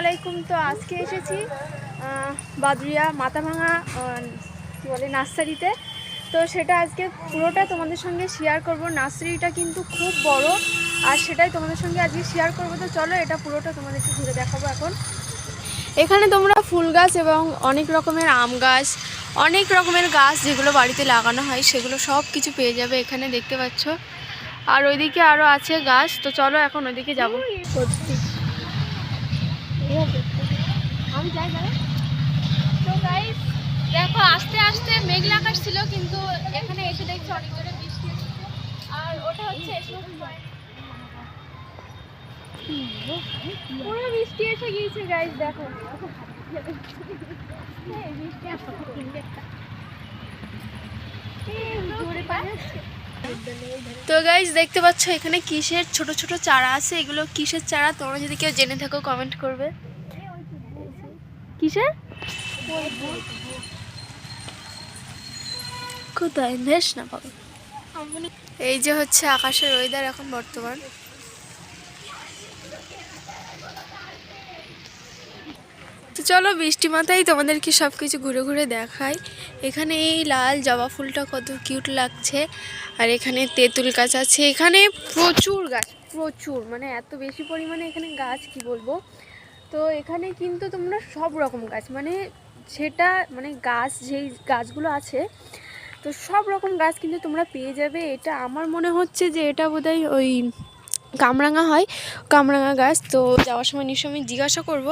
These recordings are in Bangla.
আলাইকুম। তো আজকে এসেছি বাদুরিয়া মাথাভাঙা কী বলে, নার্সারিতে। তো সেটা আজকে পুরোটা তোমাদের সঙ্গে শেয়ার করব। নার্সারিটা কিন্তু খুব বড়, আর সেটাই তোমাদের সঙ্গে আজকে শেয়ার করব। তো চলো, এটা পুরোটা তোমাদেরকে ঘুরে দেখাবো এখন। এখানে তোমরা ফুল গাছ এবং অনেক রকমের আম গাছ, অনেক রকমের গাছ যেগুলো বাড়িতে লাগানো হয়, সেগুলো সব কিছু পেয়ে যাবে এখানে, দেখতে পাচ্ছ। আর ওইদিকে আরও আছে গাছ, তো চলো এখন ওইদিকে যাব। সত্যি। আমি যাই দাঁড়া তো গাইস দেখো আস্তে আস্তে মেঘলা আকাশ ছিল কিন্তু এখানে এসে দেখছি অনেক জোরে বৃষ্টি এসেছে আর ওটা হচ্ছে পুরো বৃষ্টি এসে গিয়েছে গাইস দেখো। তো গাইজ দেখতে পাচ্ছ এখানে কিসের ছোট ছোট চারা আছে? এগুলো কিসের চারা? তোমরা যদি কেউ জেনে থাকো কমেন্ট করবে। কিসের? কোথায়? বেশ না পাবো এই যে হচ্ছে আকাশের ওয়েদার এখন বর্তমান। তো চলো বৃষ্টি মাথায় তোমাদেরকে সব কিছু ঘুরে ঘুরে দেখাই। এখানে এই লাল জবা ফুলটা কত কিউট লাগছে। আর এখানে তেঁতুল গাছ আছে। এখানে প্রচুর গাছ প্রচুর। মানে এত বেশি পরিমাণে এখানে গাছ কি বলব? তো এখানে কিন্তু তোমরা সব রকম গাছ মানে সেটা মানে গাছ যেই গাছগুলো আছে, তো সব রকম গাছ কিন্তু তোমরা পেয়ে যাবে। এটা আমার মনে হচ্ছে যে এটা বোধহয় ওই কামরাঙা হয়, কামরাঙা গাছ। তো যাওয়ার সময় নিশ্চয় আমি জিজ্ঞাসা করব।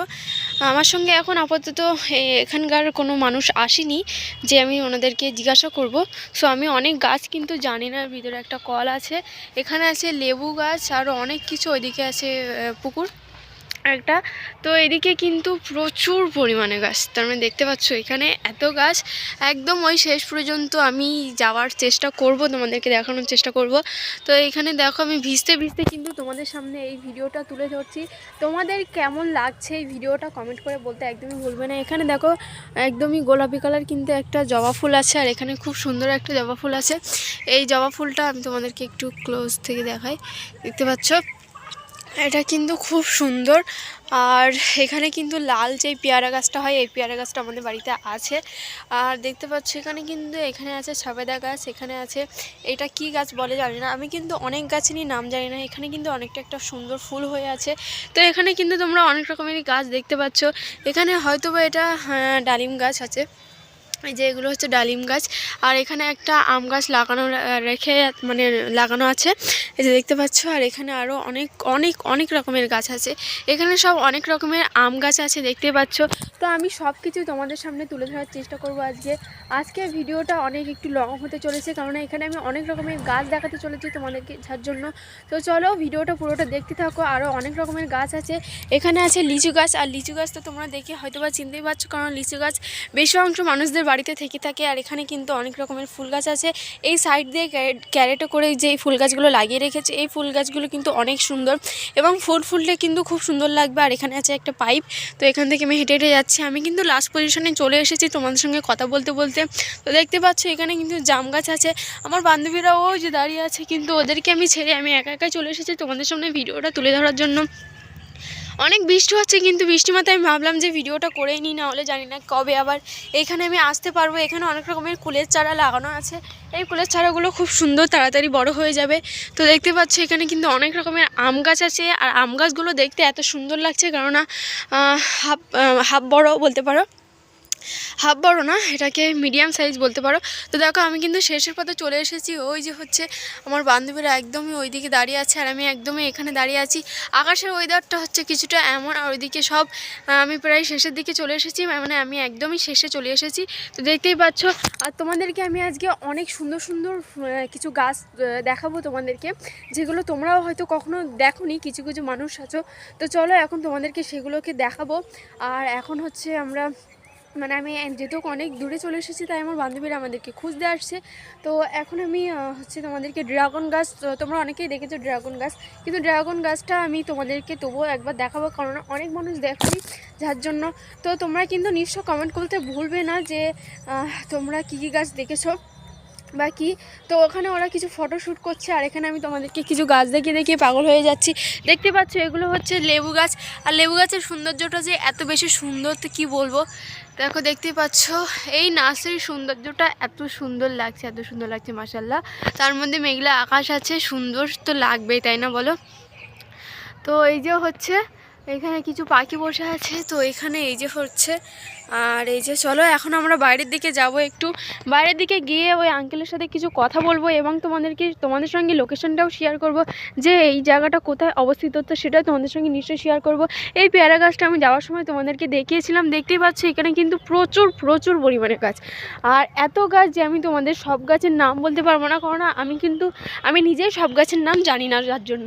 আমার সঙ্গে এখন আপাতত এখানকার কোনো মানুষ আসেনি যে আমি ওনাদেরকে জিজ্ঞাসা করব। সো আমি অনেক গাছ কিন্তু জানি না, ভিতরে একটা কল আছে। এখানে আছে লেবু গাছ আরও অনেক কিছু, ওইদিকে আছে পুকুর। একটা। তো এদিকে কিন্তু প্রচুর পরিমাণে গাছ। তার মানে দেখতে পাচ্ছ এখানে এত গাছ। একদম ওই শেষ পর্যন্ত আমি যাওয়ার চেষ্টা করব, তোমাদেরকে দেখানোর চেষ্টা করব। তো এখানে দেখো আমি ভিজতে ভিজতে কিন্তু তোমাদের সামনে এই ভিডিওটা তুলে ধরছি। তোমাদের কেমন লাগছে এই ভিডিওটা কমেন্ট করে বলতে একদমই ভুলবে না। এখানে দেখো একদমই গোলাপি কালার কিন্তু একটা জবা ফুল আছে, আর এখানে খুব সুন্দর একটা জবা ফুল আছে। এই জবা ফুলটা আমি তোমাদেরকে একটু ক্লোজ থেকে দেখাই। দেখতে পাচ্ছ? এটা কিন্তু খুব সুন্দর। আর এখানে কিন্তু লাল যে পেয়ারা গাছটা হয় এই পেয়ারা গাছটা আমাদের বাড়িতে আছে। আর দেখতে পাচ্ছ এখানে কিন্তু এখানে আছে সবেদা গাছ এখানে আছে এটা কি গাছ বলে জানি না। আমি কিন্তু অনেক গাছেরই নাম জানি না এখানে কিন্তু অনেকটা একটা সুন্দর ফুল হয়ে আছে। তো এখানে কিন্তু তোমরা অনেক রকমেরই গাছ দেখতে পাচ্ছ। এখানে হয়তো বা এটা হ্যাঁ, ডালিম গাছ আছে। এই যে এগুলো হচ্ছে ডালিম গাছ। আর এখানে একটা আম গাছ লাগানো, রেখে মানে লাগানো আছে। এই যে দেখতে পাচ্ছ, আর এখানে আরও অনেক অনেক অনেক রকমের গাছ আছে। এখানে সব অনেক রকমের আম গাছ আছে, দেখতে পাচ্ছ। তো আমি সব কিছু তোমাদের সামনে তুলে ধরার চেষ্টা করব আজকে। আজকে ভিডিওটা অনেক একটু লং হতে চলেছে, কারণ এখানে আমি অনেক রকমের গাছ দেখাতে চলেছি তোমাদেরকে যার জন্য। তো চলো ভিডিওটা পুরোটা দেখতে থাকো আরও অনেক রকমের গাছ আছে। এখানে আছে লিচু গাছ, আর লিচু গাছ তো তোমরা দেখে হয়তো বা চিনতেই পারছ, কারণ লিচু গাছ বেশি অংশ মানুষদের বাড়িতে থেকে থাকে আর এখানে কিন্তু অনেক রকমের ফুল গাছ আছে। এই সাইড দিয়ে ক্যারেট করে যে ফুল গাছগুলো লাগিয়ে রেখেছে, এই ফুল গাছগুলো কিন্তু অনেক সুন্দর এবং ফুল ফুললে কিন্তু খুব সুন্দর লাগবে। আর এখানে আছে একটা পাইপ, তো এখান থেকে আমি হেঁটে হেঁটে যাচ্ছি। আমি কিন্তু লাস্ট পজিশনে চলে এসেছি তোমাদের সঙ্গে কথা বলতে বলতে। তো দেখতে পাচ্ছ এখানে কিন্তু জাম গাছ আছে। আমার বান্ধবীরা ওই যে দাঁড়িয়ে আছে, কিন্তু ওদেরকে আমি ছেড়ে আমি একা একা চলে এসেছি তোমাদের সামনে ভিডিওটা তুলে ধরার জন্য। অনেক বৃষ্টি হচ্ছে, কিন্তু বৃষ্টি মাথায় আমি ভাবলাম যে ভিডিওটা করেই নিই না হলে জানি না কবে আবার এখানে আমি আসতে পারব। এখানে অনেক রকমের কুলের চারা লাগানো আছে। এই কুলের চারাগুলো খুব সুন্দর, তাড়াতাড়ি বড় হয়ে যাবে। তো দেখতে পাচ্ছ, এখানে কিন্তু অনেক রকমের আম গাছ আছে, আর আম গাছগুলো দেখতে এত সুন্দর লাগছে, কেননা হাফ হাফ বড় বলতে পারো। হাফ বড় না, এটাকে মিডিয়াম সাইজ বলতে পারো। তো দেখো, আমি কিন্তু শেষের পথে চলে এসেছি। ওই যে হচ্ছে, আমার বান্ধবীরা একদমই ওইদিকে দাঁড়িয়ে আছে, আর আমি একদমই এখানে দাঁড়িয়ে আছি। আকাশের ওয়েদারটা হচ্ছে কিছুটা এমন, আর ওইদিকে সব আমি প্রায় শেষের দিকে চলে এসেছি মানে আমি একদমই শেষে চলে এসেছি। তো দেখতেই পাচ্ছ, আর তোমাদেরকে আমি আজকে অনেক সুন্দর সুন্দর কিছু গাছ দেখাবো তোমাদেরকে, যেগুলো তোমরাও হয়তো কখনো দেখোনি, কিছু কিছু মানুষ আছো। তো চলো, এখন তোমাদেরকে সেগুলোকে দেখাবো। আর এখন হচ্ছে আমরা মানে আমি যেহেতু অনেক দূরে চলে এসেছি, তাই আমার বান্ধবীরা আমাদেরকে খুঁজতে আসছে। তো এখন আমি হচ্ছে তোমাদেরকে ড্রাগন গাছ তোমরা অনেকেই দেখেছ ড্রাগন গাছ। কিন্তু ড্রাগন গাছটা আমি তোমাদেরকে তবুও একবার দেখাবো, কারণ অনেক মানুষ দেখনি, যার জন্য। তো তোমরা কিন্তু নিশ্চয় কমেন্ট করতে ভুলবে না যে তোমরা কী কী গাছ দেখেছ। বাকি তো ওখানে ওরা কিছু ফটো শ্যুট করছে, আর এখানে আমি তোমাদেরকে কিছু গাছ দেখিয়ে দেখিয়ে পাগল হয়ে যাচ্ছি। দেখতে পাচ্ছ, এগুলো হচ্ছে লেবু গাছ। আর লেবু গাছের সৌন্দর্যটা যে এত বেশি সুন্দর, তো কী বলব? দেখো, দেখতে পাচ্ছ, এই নার্সারির সৌন্দর্যটা এত সুন্দর লাগছে, এত সুন্দর লাগছে মাসাল্লাহ তার মধ্যে মেঘলা আকাশ আছে, সুন্দর তো লাগবেই, তাই না বলো? তো এই যে হচ্ছে এখানে কিছু পাখি বসে আছে, তো এখানে এই যে হচ্ছে, আর এই যে চলো এখন আমরা বাইরের দিকে যাব একটু। বাইরের দিকে গিয়ে ওই আঙ্কেলের সাথে কিছু কথা বলব এবং তোমাদেরকে, তোমাদের সঙ্গে লোকেশনটাও শেয়ার করব, যে এই জায়গাটা কোথায় অবস্থিত তো সেটাও তোমাদের সঙ্গে নিশ্চয়ই শেয়ার করব। এই পেয়ারা গাছটা আমি যাওয়ার সময় তোমাদেরকে দেখিয়েছিলাম, দেখতেই পাচ্ছ এখানে কিন্তু প্রচুর প্রচুর পরিমাণে গাছ। আর এত গাছ যে আমি তোমাদের সব গাছের নাম বলতে পারব না কারণ আমি কিন্তু, আমি নিজেই সব গাছের নাম জানি না যার জন্য।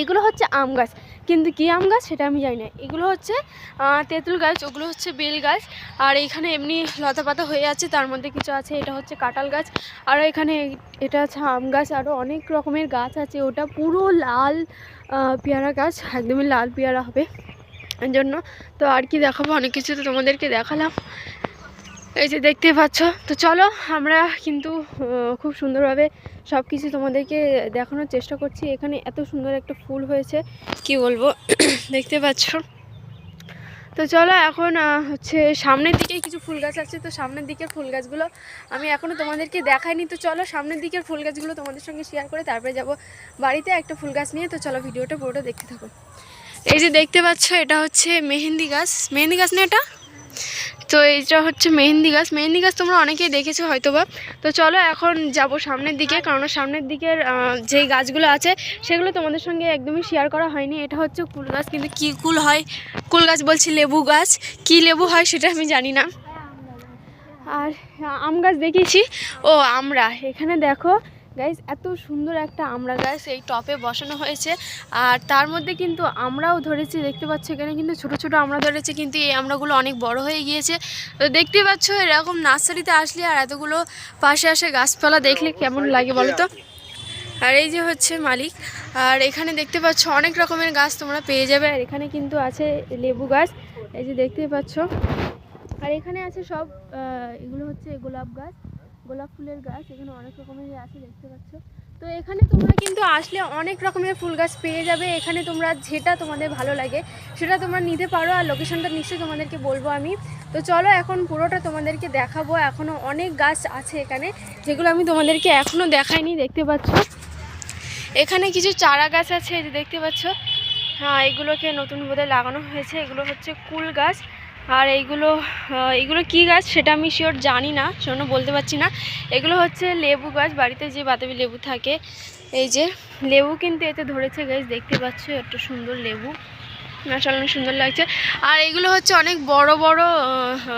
এগুলো হচ্ছে আম গাছ। কিন্তু কী আম গাছ সেটা আমি জানি না। এগুলো হচ্ছে তেঁতুল গাছ, ওগুলো হচ্ছে বেল গাছ। আর এখানে এমনি লতা পাতা হয়ে আছে, তার মধ্যে কিছু আছে, এটা হচ্ছে কাঁঠাল গাছ। আর এখানে এটা আছে আম গাছ আরও অনেক রকমের গাছ আছে, ওটা পুরো লাল পেয়ারা গাছ, একদমই লাল পেয়ারা হবে। জন্য তো আর কি দেখাবো, অনেক কিছু তো তোমাদেরকে দেখালাম। এই যে দেখতে পাচ্ছ। তো চলো, আমরা কিন্তু খুব সুন্দরভাবে সব কিছু তোমাদেরকে দেখানোর চেষ্টা করছি। এখানে এত সুন্দর একটা ফুল হয়েছে। কি বলব? দেখতে পাচ্ছ? তো চলো, এখন হচ্ছে সামনের দিকে কিছু ফুল গাছ আছে। তো সামনের দিকের ফুল গাছগুলো আমি এখনও তোমাদেরকে দেখাইনি। তো চলো, সামনের দিকের ফুল গাছগুলো তোমাদের সঙ্গে শেয়ার করে তারপরে যাব বাড়িতে একটা ফুল গাছ নিয়ে। তো চলো, ভিডিওটা পুরোটা দেখতে থাকো। এই যে দেখতে পাচ্ছ, এটা হচ্ছে মেহেন্দি গাছ। মেহেন্দি গাছ না এটা? তো এইটা হচ্ছে মেহেন্দি গাছ। মেহেন্দি গাছ তোমরা অনেকেই দেখেছ হয়তো বা তো চলো এখন যাব সামনের দিকে কারণ সামনের দিকের যেই গাছগুলো আছে, সেগুলো তোমাদের সঙ্গে একদমই শেয়ার করা হয়নি। এটা হচ্ছে কুল গাছ, কিন্তু কী কুল হয়? কুল গাছ বলছি, লেবু গাছ। কী লেবু হয় সেটা আমি জানি না। আর আম গাছ দেখিয়েছি। ও, আমরা। এখানে দেখো গাইস এত সুন্দর একটা আমড়া গাছ এই টপে বসানো হয়েছে। আর তার মধ্যে কিন্তু আমরাও ধরেছি, দেখতে পাচ্ছ এখানে কিন্তু ছোট ছোট আমরা ধরেছি, কিন্তু এই আমড়াগুলো অনেক বড় হয়ে গিয়েছে। তো দেখতে পাচ্ছ, এরকম নার্সারিতে আসলে আর এতগুলো পাশে আসে গাছপালা দেখলে কেমন লাগে বলো তো? আর এই যে হচ্ছে মালিক, আর এখানে দেখতে পাচ্ছ অনেক রকমের গাছ তোমরা পেয়ে যাবে। আর এখানে কিন্তু আছে লেবু গাছ, এই যে দেখতে পাচ্ছ। আর এখানে আছে সব এগুলো হচ্ছে গোলাপ গাছ। গোলাপ ফুলের গাছ, এখানে অনেক রকমের আছে, দেখতে পাচ্ছ। তো এখানে তোমরা কিন্তু আসলে অনেক রকমের ফুল গাছ পেয়ে যাবে। এখানে তোমরা যেটা তোমাদের ভালো লাগে, সেটা তোমরা নিতে পারো আর লোকেশনটা নিশ্চয়ই তোমাদেরকে বলব আমি। তো চলো এখন পুরোটা তোমাদেরকে দেখাবো। এখনও অনেক গাছ আছে এখানে, যেগুলো আমি তোমাদেরকে এখনও দেখাইনি, দেখতে পাচ্ছ? এখানে কিছু চারা গাছ আছে দেখতে পাচ্ছ। হ্যাঁ এগুলোকে নতুন বোধে লাগানো হয়েছে। এগুলো হচ্ছে কুল গাছ। আর এইগুলো এগুলো কি গাছ সেটা আমি শিওর জানি না, সেজন্য বলতে পারছি না। এগুলো হচ্ছে লেবু গাছ, বাড়িতে যে বাতাবি লেবু থাকে, এই যে লেবু কিন্তু এতে ধরেছে গাছ দেখতে পাচ্ছ একটা সুন্দর লেবু। আসলে অনেক সুন্দর লাগছে। আর এগুলো হচ্ছে অনেক বড় বড়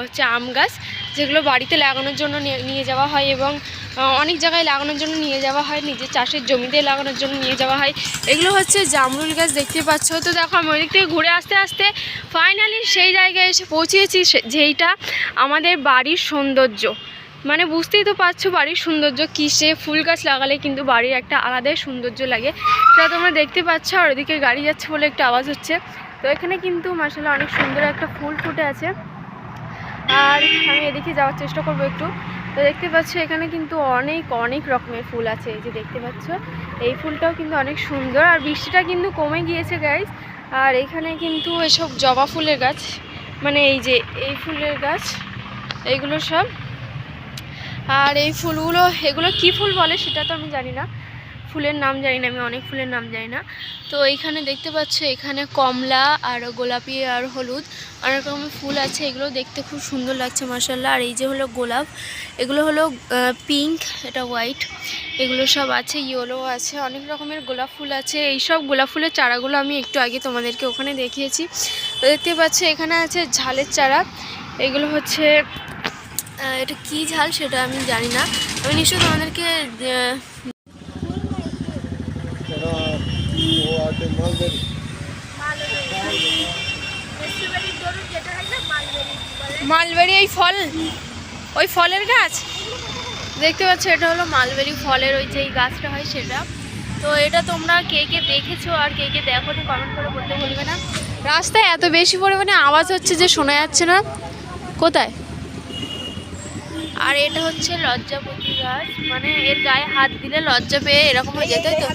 হচ্ছে আম গাছ। যেগুলো বাড়িতে লাগানোর জন্য নিয়ে- যাওয়া হয় এবং অনেক জায়গায় লাগানোর জন্য নিয়ে যাওয়া হয়, নিজের চাষের জমিতে লাগানোর জন্য নিয়ে যাওয়া হয়। এগুলো হচ্ছে জামরুল গাছ দেখতে পাচ্ছ। তো দেখো আমি ওই দিক থেকে ঘুরে আসতে আসতে ফাইনালি সেই জায়গায় এসে পৌঁছিয়েছি সে- যেইটা আমাদের বাড়ির সৌন্দর্য। মানে বুঝতেই তো পারছ বাড়ির সৌন্দর্য কিসে, ফুল গাছ লাগালে কিন্তু বাড়ির একটা আলাদাই সৌন্দর্য লাগে। সেটা তোমরা দেখতে পাচ্ছ আর ওদিকে গাড়ি যাচ্ছে বলে একটা আওয়াজ হচ্ছে। তো এখানে কিন্তু মাসাল্লাহ অনেক সুন্দর একটা ফুল ফুটে আছে। আর আমি এদিকে যাওয়ার চেষ্টা করব একটু। তো দেখতে পাচ্ছ, এখানে কিন্তু অনেক অনেক রকমের ফুল আছে। এই যে দেখতে পাচ্ছ, এই ফুলটাও কিন্তু অনেক সুন্দর। আর বৃষ্টিটা কিন্তু কমে গিয়েছে গাইজ আর এখানে কিন্তু এসব জবা ফুলের গাছ মানে এই যে এই ফুলের গাছ এইগুলো সব। আর এই ফুলগুলো, এগুলো কি ফুল বলে সেটা তো আমি জানি না। ফুলের নাম জানি না, আমি অনেক ফুলের নাম জানি না। তো এইখানে দেখতে পাচ্ছ, এখানে কমলা আর গোলাপি আর হলুদ অনেক রকমের ফুল আছে, এগুলো দেখতে খুব সুন্দর লাগছে মাসাল্লাহ আর এই যে হলো গোলাপ, এগুলো হলো পিঙ্ক এটা হোয়াইট এগুলো সব আছে ইয়েলো আছে, অনেক রকমের গোলাপ ফুল আছে। এই সব গোলাপ ফুলের চারাগুলো আমি একটু আগে তোমাদেরকে ওখানে দেখিয়েছি। দেখতে পাচ্ছ, এখানে আছে ঝালের চারা, এগুলো হচ্ছে এটা কি ঝাল সেটা আমি জানি না। আমি নিশ্চয়ই তোমাদেরকে মালবেরি মালবেরি এই ফল, ওই ফলের গাছ? দেখতে পাচ্ছ, এটা হলো মালবেরি ফলের ওই যেই গাছটা হয় সেটা। তো এটা তোমরা কে কে দেখেছ আর কে কে দেখো কমেন্ট করে বলতে বলবে না। রাস্তায় এত বেশি পরিমাণে আওয়াজ হচ্ছে যে শোনা যাচ্ছে না। কোথায়? আর এটা হচ্ছে লজ্জাপতি গাছ মানে এর গায়ে হাত দিলে লজ্জা পেয়ে এরকম হয়ে যেত তো?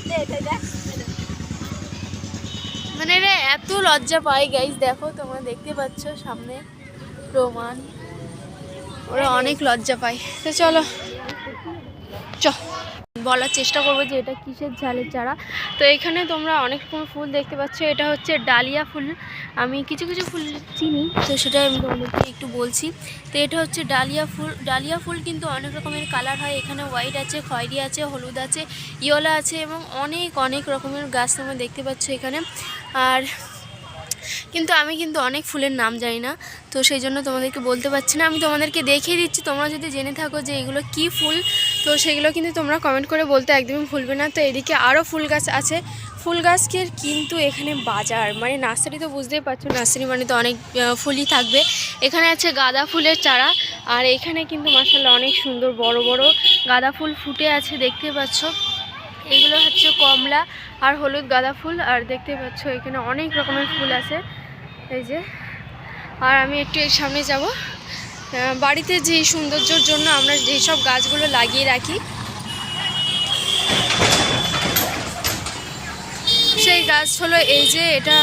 মানে এরা এত লজ্জা পায় গাইজ দেখো, তোমরা দেখতে পাচ্ছ সামনে প্রমাণ। ওরা অনেক লজ্জা পায়। তো চলো, চ, বলার চেষ্টা করব যে এটা কিসের ঝালের চারা। তো এখানে তোমরা অনেক রকম ফুল দেখতে পাচ্ছ, এটা হচ্ছে ডালিয়া ফুল। আমি কিছু কিছু ফুল চিনি, তো সেটাই আমি তোমাদেরকে একটু বলছি। তো এটা হচ্ছে ডালিয়া ফুল। ডালিয়া ফুল কিন্তু অনেক রকমের কালার হয়। এখানে হোয়াইট আছে, খয়েরি আছে, হলুদ আছে, ইয়েলো আছে এবং অনেক অনেক রকমের গাছ তোমরা দেখতে পাচ্ছ এখানে। আর কিন্তু আমি কিন্তু অনেক ফুলের নাম জানি না, তো সেই জন্য তোমাদেরকে বলতে পারছি না। আমি তোমাদেরকে দেখিয়ে দিচ্ছি, তোমরা যদি জেনে থাকো যে এগুলো কি ফুল, তো সেগুলো কিন্তু তোমরা কমেন্ট করে বলতে একদমই ভুলবে না। তো এদিকে আরও ফুল গাছ আছে। ফুল গাছকে কিন্তু এখানে বাজার মানে নার্সারি তো বুঝতেই পারছ, নার্সারি মানে তো অনেক ফুলই থাকবে। এখানে আছে গাঁদা ফুলের চারা, আর এখানে কিন্তু মাসাল্লাহ অনেক সুন্দর বড় বড় গাঁদা ফুল ফুটে আছে, দেখতে পাচ্ছ। এগুলো হচ্ছে কমলা আর হলুদ গাঁদা ফুল, আর দেখতে পাচ্ছ এখানে অনেক রকমের ফুল আছে। এই যে, আর আমি একটু এর সামনে যাব। বাড়িতে যে সৌন্দর্যর জন্য আমরা যেসব গাছগুলো লাগিয়ে রাখি সেই গাছ হলো এই যে এটা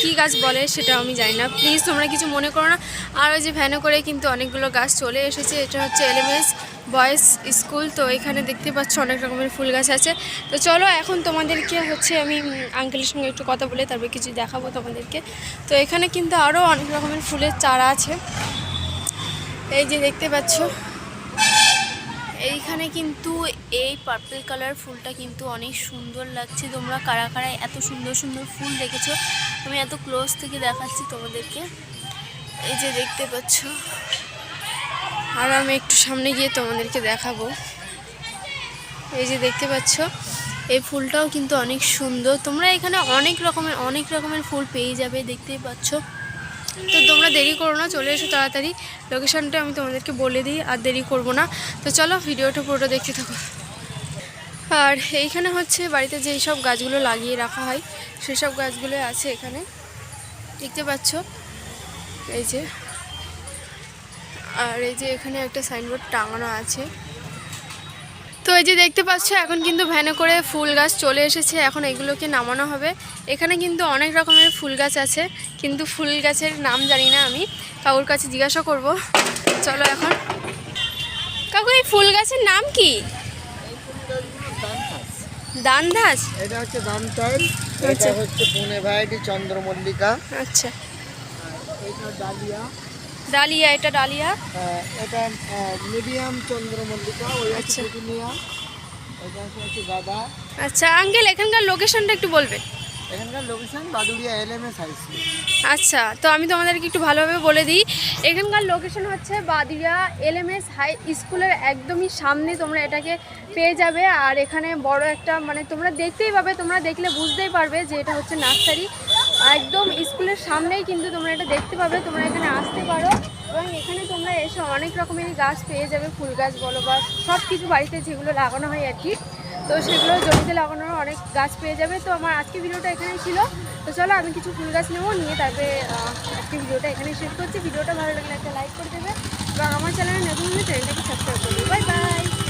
কি গাছ বলে সেটা আমি জানি না। প্লিজ তোমরা কিছু মনে করো না। আর ওই যে ভ্যানে করে কিন্তু অনেকগুলো গাছ চলে এসেছে। এটা হচ্ছে এলএমএস বয়েজ স্কুল তো এখানে দেখতে পাচ্ছ অনেক রকমের ফুল গাছ আছে। তো চলো এখন তোমাদেরকে হচ্ছে আমি আঙ্কেলের সঙ্গে একটু কথা বলে তারপরে কিছু দেখাবো তোমাদেরকে। তো এখানে কিন্তু আরও অনেক রকমের ফুলের চারা আছে। এই যে দেখতে পাচ্ছ এইখানে কিন্তু এই পার্পল কালার ফুলটা কিন্তু অনেক সুন্দর লাগছে। তোমরা কারা কারা এত সুন্দর সুন্দর ফুল দেখেছ? আমি এত ক্লোজ থেকে দেখাচ্ছি তোমাদেরকে। এই যে দেখতে পাচ্ছ। আর আমি একটু সামনে গিয়ে তোমাদেরকে দেখাবো। এই যে দেখতে পাচ্ছ, এই ফুলটাও কিন্তু অনেক সুন্দর। তোমরা এখানে অনেক রকমের অনেক রকমের ফুল পেয়ে যাবে, দেখতেই পাচ্ছ। তো তোমরা দেরি করো না, চলে এসো তাড়াতাড়ি। লোকেশনটা আমি তোমাদেরকে বলে দিই, আর দেরি করব না। তো চলো, ভিডিওটা পুরোটা দেখতে থাকো। আর এইখানে হচ্ছে বাড়িতে যেই সব গাছগুলো লাগিয়ে রাখা হয় সেসব গাছগুলো আছে এখানে। দেখতে পাচ্ছ? এই যে। আর এই যে এখানে একটা সাইনবোর্ড টাঙানো আছে। তো এই যে দেখতে পাচ্ছ এখন কিন্তু ভ্যানে করে ফুল গাছ চলে এসেছে। এখন এগুলোকে নামানো হবে। এখানে কিন্তু অনেক রকমের ফুল গাছ আছে কিন্তু ফুল গাছের নাম জানি না আমি। কাকুর কাছে জিজ্ঞাসা করব। চলো এখন। কাকু এই ফুল গাছের নাম কি? এটা হচ্ছে আচ্ছা। এটা হচ্ছে পুনে ভ্যারাইটি চন্দ্রমল্লিকা। আচ্ছা। এটা ডালিয়া। ডালিয়া এটা ডালিয়া? এটা মিডিয়াম চন্দ্রমল্লিকা ওই আছে গাদা। আচ্ছা আঙ্কেল এখানকার লোকেশনটা একটু বলবেন। এখানকার লোকেশন বাদুড়িয়া হাইসি আচ্ছা তো আমি তোমাদেরকে একটু ভালোভাবে বলে দিই। এখানকার লোকেশন হচ্ছে বাদিয়া এলএমএস হাই স্কুলের একদমই সামনে তোমরা এটাকে পেয়ে যাবে। আর এখানে বড় একটা মানে তোমরা দেখতেই পাবে, তোমরা দেখলে বুঝতেই পারবে যে এটা হচ্ছে নার্সারি। একদম স্কুলের সামনেই কিন্তু তোমরা এটা দেখতে পাবে, তোমরা এখানে আসতে পারো। এবং এখানে তোমরা এসে অনেক রকমেরই গাছ পেয়ে যাবে, ফুল গাছ বলো বা সব কিছু বাড়িতে যেগুলো লাগানো হয় আর কি। তো সেগুলো জমিতে লাগানোর অনেক গাছ পেয়ে যাবে। তো আমার আজকে ভিডিওটা এখানেই ছিল। তো চলো আমি কিছু ফুল গাছ নেব, নিয়ে তারপরে আজকে ভিডিওটা এখানে শেষ করছি। ভিডিওটা ভালো লাগলে একটা লাইক করে দেবে। এবং আমার চ্যানেলে নতুন হলে চ্যানেলটাকে সাবস্ক্রাইব করবে বাই বাই